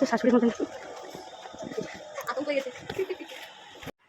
তো শাশুড়ির মতন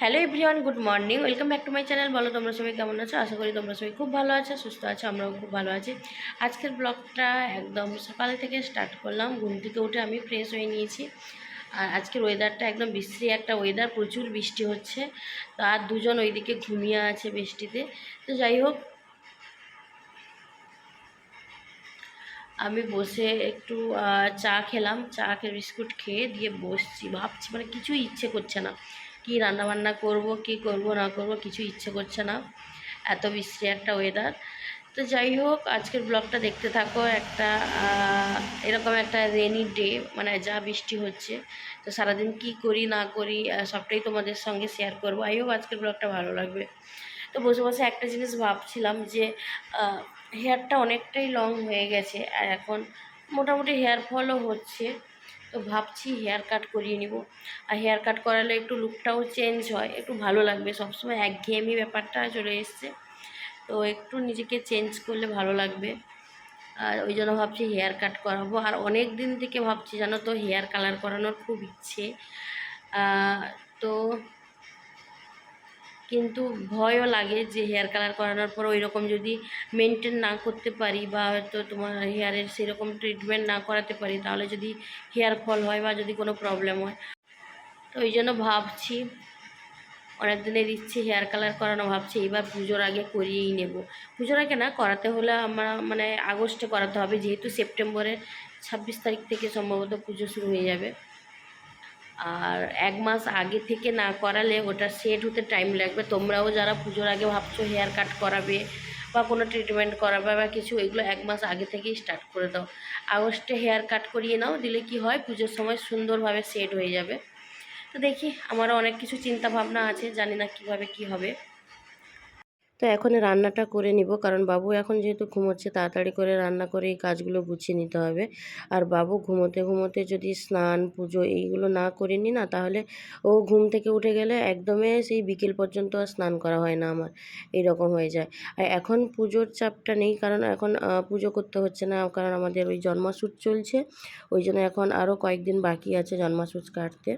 hello everyone good morning. Welcome back to my channel. বলো তোমরা সবাই কেমন আছো? আশা করি তোমরা সবাই খুব ভালো আছো সুস্থ আছো আমরাও খুব ভালো আছি। আজকের ব্লগটা একদম সকাল থেকে স্টার্ট করলাম। ঘুম থেকে উঠে আমি ফ্রেশ হয়ে নিয়েছি। আর আজকের ওয়েদারটা একদম বিশ্রী একটা ওয়েদার প্রচুর বৃষ্টি হচ্ছে। তো আর দুজন ওইদিকে ঘুমিয়ে আছে বৃষ্টিতে। তো যাই হোক আমি বসে একটু চা খেলাম। চা খেয়ে বিস্কুট খেয়ে দিয়ে বসছি। ভাবছি মানে কিছুই ইচ্ছে করছে না। কি রান্না বান্না করব, কি করব, না করব কিছু ইচ্ছে করছে না। এত বিশ্রী একটা ওয়েদার তো যাই হোক, আজকের ব্লগটা দেখতে থাকো। একটা এরকম একটা রেনি ডে মানে যা বৃষ্টি হচ্ছে। তো সারাদিন কি করি, না করি সবটাই তোমাদের সঙ্গে শেয়ার করব। আই হোপ আজকের ব্লগটা ভালো লাগবে। তো বসে বসে একটা জিনিস ভাবছিলাম যে হেয়ারটা অনেকটাই লং হয়ে গেছে আর এখন মোটামুটি হেয়ার ফলও হচ্ছে। তো ভাবছি হেয়ার কাট করিয়ে নিব। আর হেয়ার কাট করালে একটু লুকটাও চেঞ্জ হয়, একটু ভালো লাগবে। সবসময় একঘেয়েমি ব্যাপারটা চলে এসছে। তো একটু নিজেকে চেঞ্জ করলে ভালো লাগবে। আর ওই জন্য ভাবছি হেয়ার কাট করাবো। আর অনেক দিন থেকে ভাবছি, জানো তো হেয়ার কালার করানোর খুব ইচ্ছে। তো কিন্তু ভয়ও লাগে যে হেয়ার কালার করানোর পর ওই রকম যদি মেনটেন না করতে পারি বা হয়তো তোমার হেয়ারের সেরকম ট্রিটমেন্ট না করাতে পারি, তাহলে যদি হেয়ার ফল হয় বা যদি কোনো প্রবলেম হয়। তো ওই জন্য ভাবছি অনেক দিনের ইচ্ছে হেয়ার কালার করানো, ভাবছি এবার পুজোর আগে করিয়েই নেব। পুজোর আগে না, করাতে হলে আমরা মানে আগস্টে করাতে হবে, যেহেতু সেপ্টেম্বরের ছাব্বিশ তারিখ থেকে সম্ভবত পুজো শুরু হয়ে যাবে। আর এক মাস আগে থেকে না করালে ওটা সেট হতে টাইম লাগবে। তোমরাও যারা পুজোর আগে ভাবছ হেয়ার কাট করাবে বা কোনো ট্রিটমেন্ট করাবে বা কিছু, এগুলো এক মাস আগে থেকেই স্টার্ট করে দাও। আগস্টে হেয়ার কাট করিয়ে নাও, দিলে কি হয়, পুজোর সময় সুন্দরভাবে সেট হয়ে যাবে। তো দেখি, আমারও অনেক কিছু চিন্তা ভাবনা আছে, জানি না কীভাবে কি হবে। তো এখন রান্নাটা করে নিব। কারণ বাবু এখন যেহেতু ঘুমোচ্ছে, তাড়াতাড়ি করে রান্না করে এই কাজগুলো গুছিয়ে নিতে হবে। আর বাবু ঘুমোতে ঘুমোতে যদি স্নান, পুজো এইগুলো না করে নি না, তাহলে ও ঘুম থেকে উঠে গেলে একদমই সেই বিকেল পর্যন্ত আর স্নান করা হয় না আমার। এইরকম হয়ে যায়। আর এখন পুজোর চাপটা নেই, কারণ এখন পুজো করতে হচ্ছে না। কারণ আমাদের ওই জন্মাসুর চলছে। ওই জন্য এখন আরও কয়েকদিন বাকি আছে জন্মাসুচ কাটতে।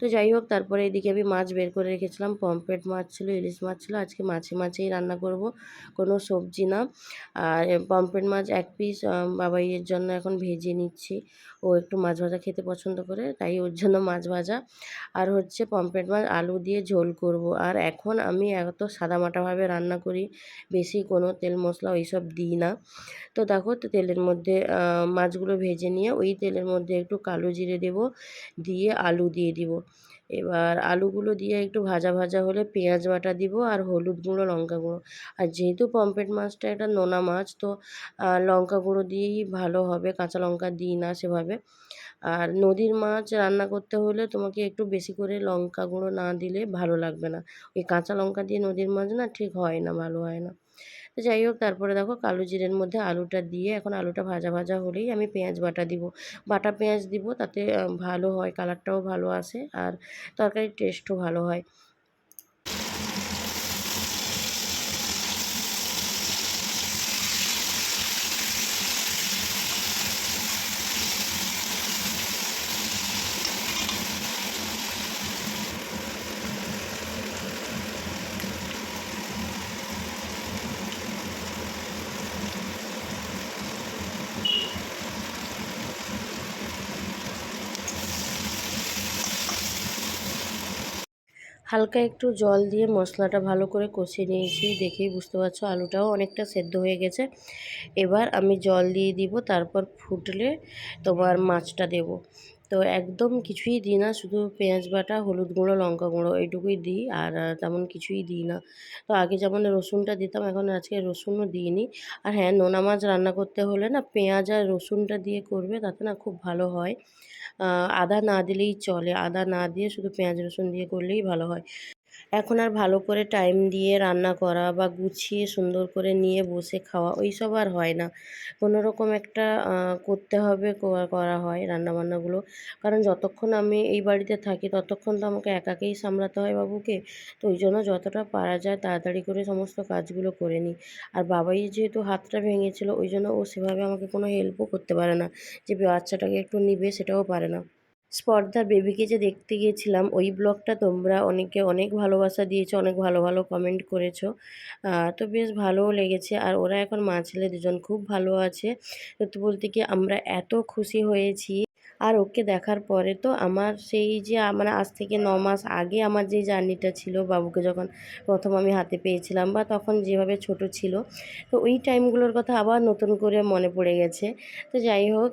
তো যাই হোক, তারপরে এদিকে আমি মাছ বের করে রেখেছিলাম। পমফ্রেট মাছ ছিল, ইলিশ মাছ ছিল। আজকে মাছে মাছেই রান্না করব, কোনো সবজি না। আর পমফ্রেট মাছ এক পিস বাবাইয়ের জন্য এখন ভেজে নিচ্ছি। ও একটু মাছ ভাজা খেতে পছন্দ করে, তাই ওর জন্য মাছ ভাজা। আর হচ্ছে পমফ্রেট মাছ আলু দিয়ে ঝোল করব। আর এখন আমি এত সাদামাটাভাবে রান্না করি, বেশি কোনো তেল মশলা ওইসব দিই না। তো দেখো তো তেলের মধ্যে মাছগুলো ভেজে নিয়ে ওই তেলের মধ্যে একটু কালো জিরে দেব, দিয়ে আলু দিয়ে দিব। এবার আলুগুলো দিয়ে একটু ভাজা ভাজা হলে পেঁয়াজ বাটা দিব আর হলুদ গুঁড়ো, লঙ্কা গুঁড়ো। আর যেহেতু পমফ্রেট মাছটা একটা নোনা মাছ, তো লঙ্কা গুঁড়ো দিয়েই ভালো হবে, কাঁচা লঙ্কা দিই না সেভাবে। আর নদীর মাছ রান্না করতে হলে তোমাকে একটু বেশি করে লঙ্কা গুঁড়ো না দিলে ভালো লাগবে না। ওই কাঁচা লঙ্কা দিয়ে নদীর মাছ না ঠিক হয় না, ভালো হয় না। তো যাই হোক, তারপরে দেখো কালো জিরের মধ্যে আলুটা দিয়ে এখন আলুটা ভাজা ভাজা হলেই আমি পেঁয়াজ বাটা দিব। বাটা পেঁয়াজ দিব, তাতে ভালো হয়, কালারটাও ভালো আসে আর তরকারির টেস্টও ভালো হয়। হালকা একটু জল দিয়ে মশলাটা ভালো করে কষিয়ে নিয়েছি, দেখেই বুঝতে পারছ আলুটাও অনেকটা সেদ্ধ হয়ে গেছে। এবার আমি জল দিয়ে দিব, তারপর ফুটলে তোমার মাছটা দেব। তো একদম কিছুই দিই না, শুধু পেঁয়াজ বাটা, হলুদ গুঁড়ো, লঙ্কা গুঁড়ো এইটুকুই দিই, আর তেমন কিছুই দিই না। তো আগে যেমন রসুনটা দিতাম, এখন আজকে রসুনও দিইনি। আর হ্যাঁ নোনা মাছ রান্না করতে হলে না পেঁয়াজ আর রসুনটা দিয়ে করবে, তাতে না খুব ভালো হয়। আদা না দিলেই চলে। আদা না দিয়ে শুধু পেঁয়াজ রসুন দিয়ে করলেই ভালো হয়। এখন আর ভালো করে টাইম দিয়ে রান্না করা বা গুছিয়ে সুন্দর করে নিয়ে বসে খাওয়া ওই সব আর হয় না। কোনো রকম একটা করতে হবে করা হয় রান্নাবান্নাগুলো কারণ যতক্ষণ আমি এই বাড়িতে থাকি, ততক্ষণ তো আমাকে একাকেই সামলাতে হয় বাবুকে। তো ওই জন্য যতটা পারা যায় তাড়াতাড়ি করে সমস্ত কাজগুলো করে নিই। আর বাবাই যেহেতু হাতটা ভেঙেছিল, ওই জন্য ও সেভাবে আমাকে কোনো হেল্পও করতে পারে না। যে বাচ্চাটাকে একটু নিবে সেটাও পারে না। স্পর্ধার বেবিকে যে দেখতে গিয়েছিলাম, ওই ব্লগটা তোমরা অনেকে অনেক ভালোবাসা দিয়েছ, অনেক ভালো ভালো কমেন্ট করেছ। তো বেশ ভালোও লেগেছে। আর ওরা এখন মা ছেলে দুজন খুব ভালো আছে। সত্যি বলতে কি আমরা এত খুশি হয়েছি। আর ওকে দেখার পরে তো আমার সেই যে মানে আজ থেকে ন মাস আগে আমার যে জার্নিটা ছিল বাবুকে যখন প্রথম আমি হাতে পেয়েছিলাম বা তখন যেভাবে ছোট ছিল, তো ওই টাইমগুলোর কথা আবার নতুন করে মনে পড়ে গেছে। তো যাই হোক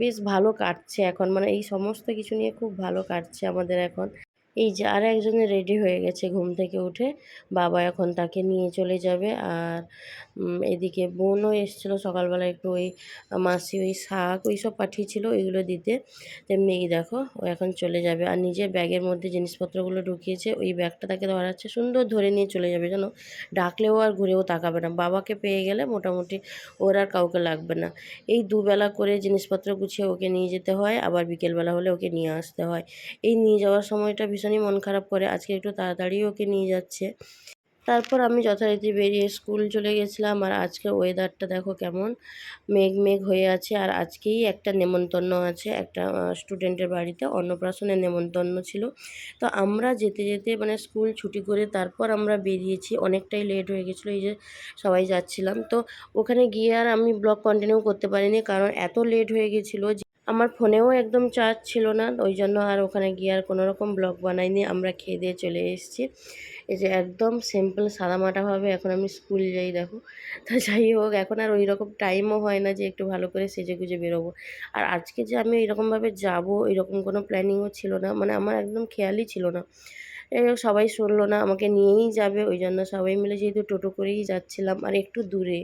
বেশ ভালো কাটছে এখন মানে এই সমস্ত কিছু নিয়ে খুব ভালো কাটছে আমাদের এখন। এই যে আর একজনে রেডি হয়ে গেছে ঘুম থেকে উঠে। বাবা এখন তাকে নিয়ে চলে যাবে। আর এদিকে বোনও এসেছিল সকালবেলা একটু ওই মাসি ওই শাক ওই সব পাঠিয়েছিল, ওইগুলো দিতে। তেমনি দেখো, ও এখন চলে যাবে। আর নিজের ব্যাগের মধ্যে জিনিসপত্রগুলো ঢুকিয়েছে, ওই ব্যাগটা তাকে ধরাচ্ছে। সুন্দর ধরে নিয়ে চলে যাবে, জানো? ডাকলেও আর ঘুরেও তাকাবে না। বাবাকে পেয়ে গেলে মোটামুটি ওর আর কাউকে লাগবে না। এই দুবেলা করে জিনিসপত্র গুছিয়ে ওকে নিয়ে যেতে হয়, আবার বিকেলবেলা হলে ওকে নিয়ে আসতে হয়। এই নিয়ে যাওয়ার সময়টা ভীষণই মন খারাপ করে, আজকে একটু তাড়াতাড়ি ওকে নিয়ে যাচ্ছে। তারপর আমি যথারীতি বেরিয়ে স্কুল চলে গেছিলাম, আর আজকে ওয়েদারটা দেখো কেমন, মেঘ মেঘ হয়ে আছে, আর আজকেই একটা নেমন্তন্ন আছে, একটা স্টুডেন্টের বাড়িতে অন্নপ্রাশনের নেমন্তন্ন ছিল। তো আমরা যেতে যেতে মানে স্কুল ছুটি করে তারপর আমরা বেরিয়েছি, অনেকটাই লেট হয়ে গেছিল, এই যে সবাই যাচ্ছিলাম। তো ওখানে গিয়ে আর আমি ব্লগ কন্টিনিউ করতে পারিনি, কারণ এত লেট হয়ে গেছিল আমার ফোনেও একদম চার্জ ছিল না, ওই জন্য আর ওখানে গিয়ে আর কোনো রকম ব্লগ বানাইনি। আমরা খেয়ে দিয়ে চলে এসেছি। এই যে একদম সিম্পল সাদামাটাভাবে এখন আমি স্কুল যাই দেখো। তা যাই হোক, এখন আর ওই রকম টাইমও হয় না যে একটু ভালো করে সেজে গুজে বেরোবো। আর আজকে যে আমি ওইরকমভাবে যাব ওইরকম কোনো প্ল্যানিংও ছিল না। মানে আমার একদম খেয়ালই ছিল না। সবাই শুনলো না, আমাকে নিয়েই যাবে, ওই জন্য সবাই মিলে যেহেতু টোটো করেই যাচ্ছিলাম, আর একটু দূরে।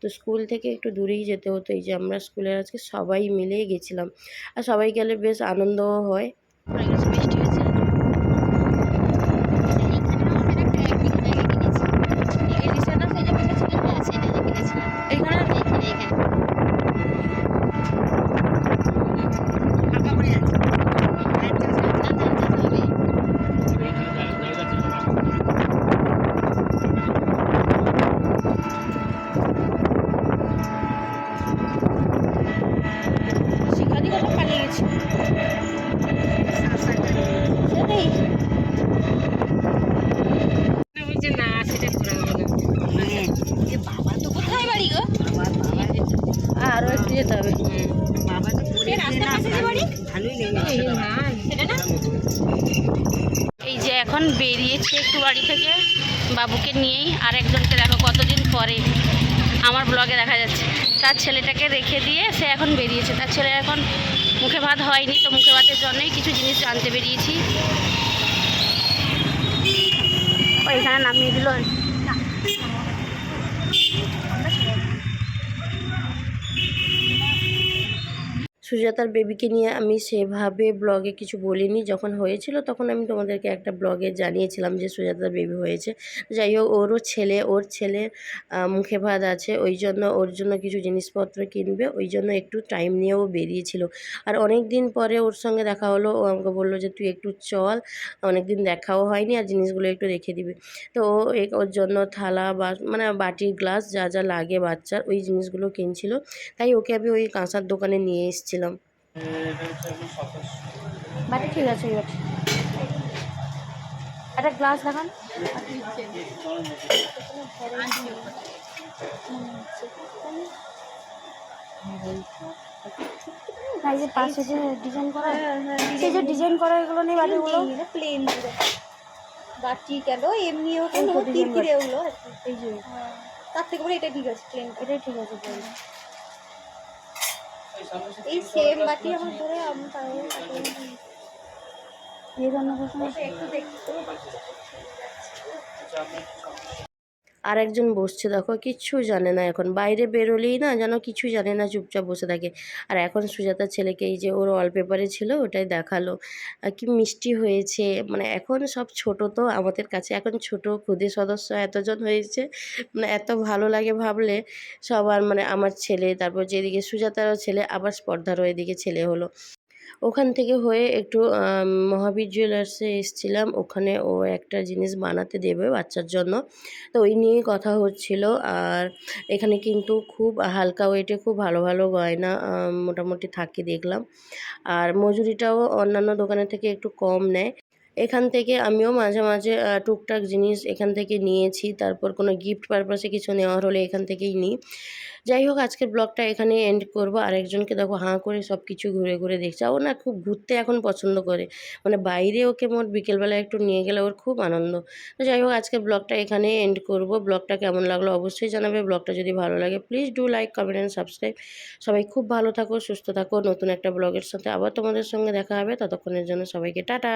তো স্কুল থেকে একটু দূরেই যেতে হতো, এই যে আমরা স্কুলের আজকে সবাই মিলেই গেছিলাম। আর সবাই গেলে বেশ আনন্দও হয়। বৃষ্টি হয়েছে এইখানে শিখাদি কত পালিয়ে গেছে সেটাই আরও একটু যেতে হবে এই যে এখন বেরিয়েছে একটু বাড়ি থেকে বাবুকে নিয়েই আর একজনকে দেখো কতদিন পরে আমার ব্লগে দেখা যাচ্ছে। তার ছেলেটাকে রেখে দিয়ে সে এখন বেরিয়েছে। তার ছেলে এখন মুখে ভাত হয়নি, তো মুখে ভাতের জন্যই কিছু জিনিস জানতে বেরিয়েছি। ওইখানে নামিয়ে দিল। সুজাতার বেবিকে নিয়ে আমি সেভাবে ব্লগে কিছু বলিনি। যখন হয়েছিল তখন আমি তোমাদেরকে একটা ব্লগে জানিয়েছিলাম যে সুজাতার বেবি হয়েছে। যাই হোক, ওরও ছেলে, ওর ছেলে মুখে ভাত আছে, ওই জন্য ওর জন্য কিছু জিনিসপত্র কিনবে, ওই জন্য একটু টাইম নিয়েও বেরিয়েছিল। আর অনেক দিন পরে ওর সঙ্গে দেখা হলো, ও আমাকে বলল যে, তুই একটু চল অনেক দিন দেখাও হয়নি, আর জিনিসগুলো একটু রেখে দিবি। তো ও ওর জন্য থালা বা মানে বাটি গ্লাস যা যা লাগে বাচ্চার, ওই জিনিসগুলো কিনছিল। তাই ওকে আমি ওই কাঁসার দোকানে নিয়ে বাটি ঠিক আছে একটা গ্লাস দেখান যে পাশে যে ডিজাইন করা সেই যে ডিজাইন করা এগুলো নেই বাটিগুলো প্লেন বাটি কেন এমনিও কেন ওগুলো। এই যে। তার থেকে বলে এটা ঠিক আছে প্লেন এটাই ঠিক আছে বলুন। এই সেম বাটি আমার ধরে আমি তাহলে এই রান্না করছেন একটু দেখতে আর একজন বসছে, দেখো, কিচ্ছু জানে না এখন। বাইরে বেরোলেই না যেন কিছু জানে না, চুপচাপ বসে থাকে। আর এখন সুজাতার ছেলেকে এই যে ওর ওয়ালপেপারে ছিল, ওটাই দেখাল। কি মিষ্টি হয়েছে মানে এখন সব ছোট তো আমাদের কাছে। এখন ছোট খুদে সদস্য এতজন হয়েছে মানে এত ভালো লাগে ভাবলে সবার মানে আমার ছেলে, তারপর যেদিকে সুজাতারও ছেলে, আবার স্পর্ধারও এদিকে ছেলে হলো। ওখান থেকে হয়ে একটু মহাবীর জুয়েলার্সে এসেছিলাম। ওখানে ও একটা জিনিস বানাতে দেবে বাচ্চার জন্য। তো ওই নিয়েই কথা হচ্ছিল। আর এখানে কিন্তু খুব হালকা ওয়েটে খুব ভালো ভালো গয়না মোটামুটি থাকে দেখলাম। আর মজুরিটাও অন্যান্য দোকানের থেকে একটু কম নেয়। এখান থেকে আমিও মাঝে মাঝে টুকটাক জিনিস এখান থেকে নিয়েছি, তারপর কোনো গিফট পারপাসে কিছু নেওয়ার হলে এখান থেকেই নিই। যাই হোক, আজকের ব্লগটা এখানে এন্ড করব। আরেকজনকে দেখো হাঁ করে সব কিছু ঘুরে ঘুরে দেখছে। ও না খুব ঘুরতে এখন পছন্দ করে। মানে বাইরে ওকে মোট বিকেলবেলা একটু নিয়ে গেলে ওর খুব আনন্দ। তো যাই হোক, আজকের ব্লগটা এখানে এন্ড করব। ব্লগটা কেমন লাগল অবশ্যই জানাবে। ব্লগটা যদি ভালো লাগে please do like comment and subscribe সবাই খুব ভালো থাকো, সুস্থ থাকো। নতুন একটা ব্লগের সাথে আবার তোমাদের সঙ্গে দেখা হবে। ততক্ষণের জন্য সবাইকে টাটা।